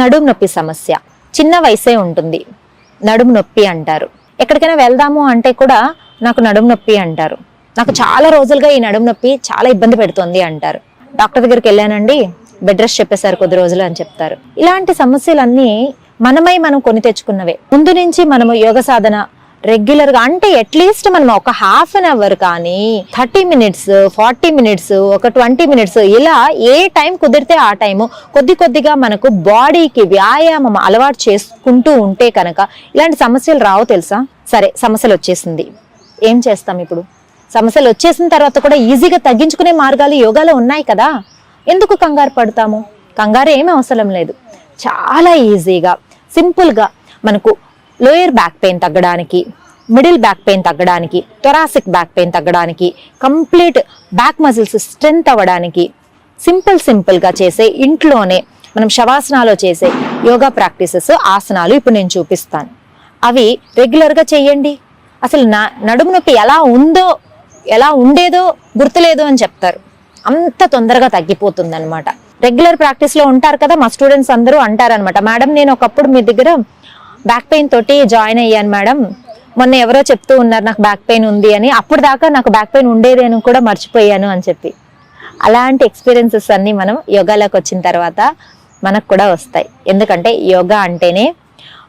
నడుము నొప్పి సమస్య. చిన్న వయసే ఉంటుంది. నడుము నొప్పి అంటారు. ఎక్కడికైనా వెళ్దాము అంటే కూడా నాకు నడుము నొప్పి అంటారు. నాకు చాలా రోజులుగా ఈ నడుము నొప్పి చాలా ఇబ్బంది పెడుతుంది అంటారు. డాక్టర్ దగ్గరికి వెళ్ళానండి. బెడ్ రెస్ట్ చెప్పేశారు కొద్ది రోజులు అని చెప్తారు. ఇలాంటి సమస్యలన్నీ మనమై మనం కొని తెచ్చుకున్నవే. ముందు నుంచి మనము యోగ సాధన రెగ్యులర్గా అంటే అట్లీస్ట్ మనం ఒక హాఫ్ అన్ అవర్ కానీ థర్టీ మినిట్స్ ఫార్టీ మినిట్స్ ఒక ట్వంటీ మినిట్స్ ఇలా ఏ టైం కుదిరితే ఆ టైము కొద్ది కొద్దిగా మనకు బాడీకి వ్యాయామం అలవాటు చేసుకుంటూ ఉంటే కనుక ఇలాంటి సమస్యలు రావు తెలుసా? సరే సమస్యలు వచ్చేసింది. ఏం చేస్తాం ఇప్పుడు? సమస్యలు వచ్చేసిన తర్వాత కూడా ఈజీగా తగ్గించుకునే మార్గాలు యోగాలో ఉన్నాయి కదా? ఎందుకు కంగారు పడతాము? కంగారు ఏమీ అవసరం లేదు. చాలా ఈజీగా సింపుల్గా మనకు లోయర్ బ్యాక్ పెయిన్ తగ్గడానికి మిడిల్ బ్యాక్ పెయిన్ తగ్గడానికి థొరాసిక్ బ్యాక్ పెయిన్ తగ్గడానికి కంప్లీట్ బ్యాక్ మజిల్స్ స్ట్రెంత్ అవ్వడానికి సింపుల్ సింపుల్గా చేసే ఇంట్లోనే మనం శవాసనాలు చేసే యోగా ప్రాక్టీసెస్ ఆసనాలు ఇప్పుడు నేను చూపిస్తాను. అవి రెగ్యులర్గా చేయండి. అసలు నా నడుము నొప్పి ఎలా ఉందో ఎలా ఉండేదో గుర్తులేదు అని చెప్తారు. అంత తొందరగా తగ్గిపోతుందన్నమాట. రెగ్యులర్ ప్రాక్టీస్లో ఉంటారు కదా మా స్టూడెంట్స్ అందరూ అంటారనమాట మేడం నేను ఒకప్పుడు మీ దగ్గర బ్యాక్ పెయిన్ తోటి జాయిన్ అయ్యాను మేడం. మొన్న ఎవరో చెప్తూ ఉన్నారు నాకు బ్యాక్ పెయిన్ ఉంది అని. అప్పుడు దాకా నాకు బ్యాక్ పెయిన్ ఉండేది అని కూడా మర్చిపోయాను అని చెప్పి. అలాంటి ఎక్స్పీరియన్సెస్ అన్నీ మనం యోగాలోకి వచ్చిన తర్వాత మనకు కూడా వస్తాయి. ఎందుకంటే యోగా అంటేనే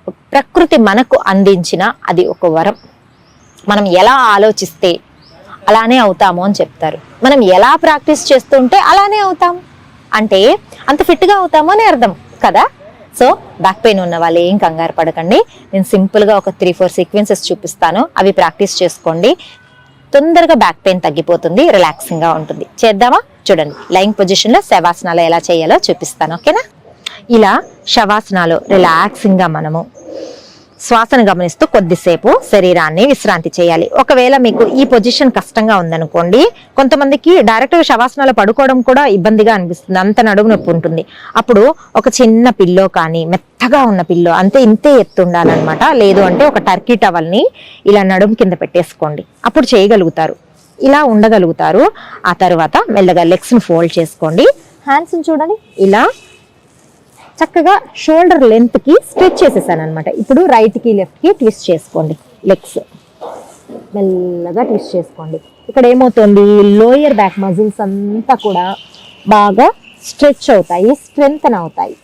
ప్రకృతి మనకు అందించిన అది ఒక వరం. మనం ఎలా ఆలోచిస్తే అలానే అవుతాము అని చెప్తారు. మనం ఎలా ప్రాక్టీస్ చేస్తుంటే అలానే అవుతాం. అంటే అంత ఫిట్గా అవుతాము అని అర్థం. కదా? సో బ్యాక్ పెయిన్ ఉన్న వాళ్ళు ఏం కంగారు పడకండి. నేను సింపుల్గా ఒక త్రీ ఫోర్ సీక్వెన్సెస్ చూపిస్తాను. అవి ప్రాక్టీస్ చేసుకోండి. తొందరగా బ్యాక్ పెయిన్ తగ్గిపోతుంది రిలాక్సింగ్గా ఉంటుంది. చేద్దామా? చూడండి. లైన్ పొజిషన్లో శవాసనాలు ఎలా చేయాలో చూపిస్తాను. ఓకేనా? ఇలా శవాసనాలు రిలాక్సింగ్గా మనము శ్వాసను గమనిస్తూ కొద్దిసేపు శరీరాన్ని విశ్రాంతి చేయాలి. ఒకవేళ మీకు ఈ పొజిషన్ కష్టంగా ఉందనుకోండి కొంతమందికి డైరెక్ట్ శవాసనాలు పడుకోవడం కూడా ఇబ్బందిగా అనిపిస్తుంది. అంత నడుము నొప్పి ఉంటుంది. అప్పుడు ఒక చిన్న పిల్లో కానీ మెత్తగా ఉన్న పిల్లో అంతే ఇంతే ఎత్తు ఉండాలన్నమాట. లేదు అంటే ఒక టర్కీ టవల్ని ఇలా నడుము కింద పెట్టేసుకోండి. అప్పుడు చేయగలుగుతారు. ఇలా ఉండగలుగుతారు. ఆ తర్వాత మెల్లగా లెగ్స్ని ఫోల్డ్ చేసుకోండి. హ్యాండ్స్ని చూడండి. ఇలా చక్కగా షోల్డర్ లెంత్కి స్ట్రెచ్ చేసేసాను అనమాట ఇప్పుడు రైట్కి లెఫ్ట్కి ట్విస్ట్ చేసుకోండి. లెగ్స్ మెల్లగా ట్విస్ట్ చేసుకోండి. ఇక్కడ ఏమవుతుంది? లోయర్ బ్యాక్ మజిల్స్ అంతా కూడా బాగా స్ట్రెచ్ అవుతాయి స్ట్రెంగ్తన్ అవుతాయి.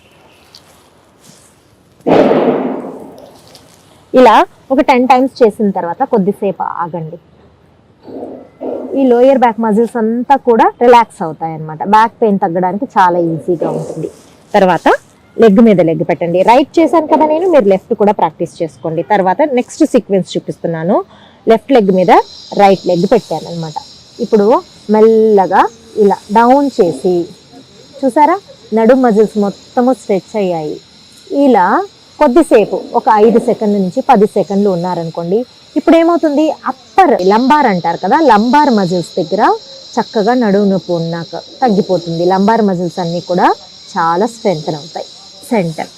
ఇలా ఒక టెన్ టైమ్స్ చేసిన తర్వాత కొద్దిసేపు ఆగండి. ఈ లోయర్ బ్యాక్ మజిల్స్ అంతా కూడా రిలాక్స్ అవుతాయి అన్నమాట బ్యాక్ పెయిన్ తగ్గడానికి చాలా ఈజీగా ఉంటుంది. తర్వాత లెగ్ మీద లెగ్ పెట్టండి. రైట్ చేశాను కదా నేను మీరు లెఫ్ట్ కూడా ప్రాక్టీస్ చేసుకోండి. తర్వాత నెక్స్ట్ సీక్వెన్స్ చూపిస్తున్నాను. లెఫ్ట్ లెగ్ మీద రైట్ లెగ్ పెట్టాను అనమాట ఇప్పుడు మెల్లగా ఇలా డౌన్ చేసి చూసారా? నడుం మజిల్స్ మొత్తము స్ట్రెచ్ అయ్యాయి. ఇలా కొద్దిసేపు ఒక ఐదు సెకండ్ల నుంచి పది సెకండ్లు ఉన్నారనుకోండి ఇప్పుడు ఏమవుతుంది? అప్పర్ లంబార్ అంటారు కదా లంబార్ మజిల్స్ దగ్గర చక్కగా నడుము నొప్పి ఉన్నాక తగ్గిపోతుంది. లంబార్ మజిల్స్ అన్నీ కూడా చాలా స్ట్రెంగ్త్ అవుతాయి సెంటర్.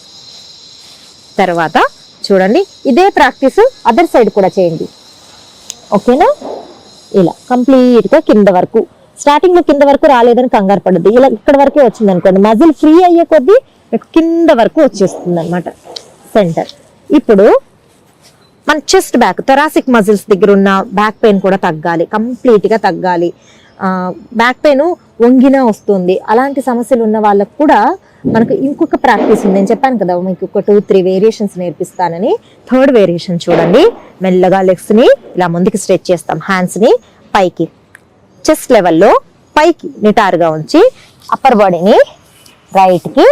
తర్వాత చూడండి ఇదే ప్రాక్టీస్ అదర్ సైడ్ కూడా చేయండి. ఓకేనా? ఇలా కంప్లీట్గా కింద వరకు. స్టార్టింగ్లో కింద వరకు రాలేదని కంగారు పడద్దు. ఇలా ఇక్కడ వరకే వచ్చింది అనుకోండి మజిల్ ఫ్రీ అయ్యే కొద్దీ మీకు కింద వరకు వచ్చేస్తుంది అనమాట సెంటర్. ఇప్పుడు మన చెస్ట్ బ్యాక్ థొరాసిక్ మజిల్స్ దగ్గర ఉన్న బ్యాక్ పెయిన్ కూడా తగ్గాలి కంప్లీట్గా తగ్గాలి. బ్యాక్ పెయిన్ వంగినా వస్తుంది. అలాంటి సమస్యలు ఉన్న వాళ్ళకు కూడా మనకు ఇంకొక ప్రాక్టీస్ ఉంది. నేను చెప్పాను కదా మీకు ఒక టూ త్రీ వేరియేషన్స్ నేర్పిస్తానని. థర్డ్ వేరియేషన్ చూడండి. మెల్లగా లెగ్స్ని ఇలా ముందుకు స్ట్రెచ్ చేస్తాం. హ్యాండ్స్ని పైకి. చెస్ట్ లెవెల్లో పైకి నిటారుగా ఉంచి అప్పర్ బాడీని రైట్కి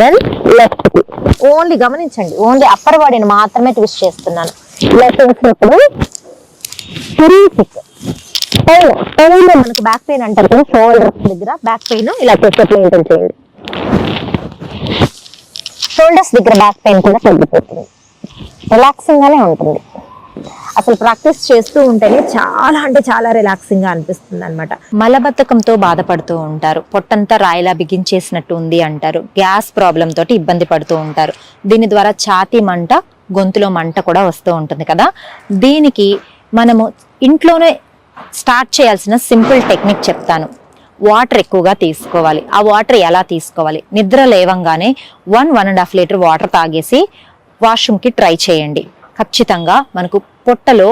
దెన్ లెఫ్ట్కి ఓన్లీ గమనించండి. ఓన్లీ అప్పర్ బాడీని మాత్రమే ట్విస్ట్ చేస్తున్నాను. ఇలా తిరిగి పైన పైన మనకు బ్యాక్ పెయిన్ అంటారు కదా షోల్డర్స్ దగ్గర బ్యాక్ పెయిన్ ఇలా చేసే మెయింటైన్ చేయండి షోల్డర్స్ దగ్గర బ్యాక్ పెయిన్ కూడా తగ్గిపోతుంది. రిలాక్సింగ్ గానే ఉంటుంది. అసలు ప్రాక్టీస్ చేస్తూ ఉంటేనే చాలా అంటే చాలా రిలాక్సింగ్గా అనిపిస్తుంది అనమాట మలబద్ధకంతో బాధపడుతూ ఉంటారు. పొట్టంతా రాయిలా బిగించేసినట్టు ఉంది అంటారు. గ్యాస్ ప్రాబ్లం తోటి ఇబ్బంది పడుతూ ఉంటారు. దీని ద్వారా ఛాతీ మంట గొంతులో మంట కూడా వస్తూ ఉంటుంది కదా. దీనికి మనము ఇంట్లోనే స్టార్ట్ చేయాల్సిన సింపుల్ టెక్నిక్ చెప్తాను. వాటర్ ఎక్కువగా తీసుకోవాలి. ఆ వాటర్ ఎలా తీసుకోవాలి? నిద్ర లేవంగానే one one and half litre water తాగేసి వాష్రూమ్కి ట్రై చేయండి. ఖచ్చితంగా మనకు పొట్టలో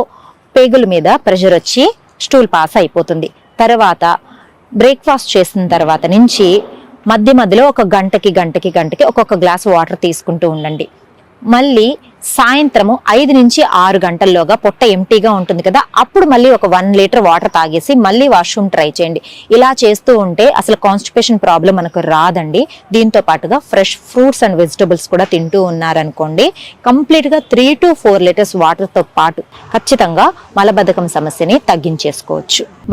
పేగుల మీద ప్రెషర్ వచ్చి స్టూల్ పాస్ అయిపోతుంది. తర్వాత బ్రేక్ఫాస్ట్ చేసిన తర్వాత నుంచి మధ్య మధ్యలో ఒక గంటకి గంటకి గంటకి ఒక్కొక్క గ్లాస్ వాటర్ తీసుకుంటూ ఉండండి. మళ్ళీ సాయంత్రము ఐదు నుంచి ఆరు గంటల్లోగా పొట్ట ఎంటీగా ఉంటుంది కదా అప్పుడు మళ్ళీ ఒక వన్ లీటర్ వాటర్ తాగేసి మళ్ళీ వాష్రూమ్ ట్రై చేయండి. ఇలా చేస్తూ ఉంటే అసలు కాన్స్టిపేషన్ ప్రాబ్లం మనకు రాదండి. దీంతో పాటుగా ఫ్రెష్ ఫ్రూట్స్ అండ్ వెజిటబుల్స్ కూడా తింటూ ఉన్నారనుకోండి. కంప్లీట్గా త్రీ టు ఫోర్ లీటర్స్ వాటర్తో పాటు ఖచ్చితంగా మలబద్ధకం సమస్యని తగ్గించేసుకోవచ్చు.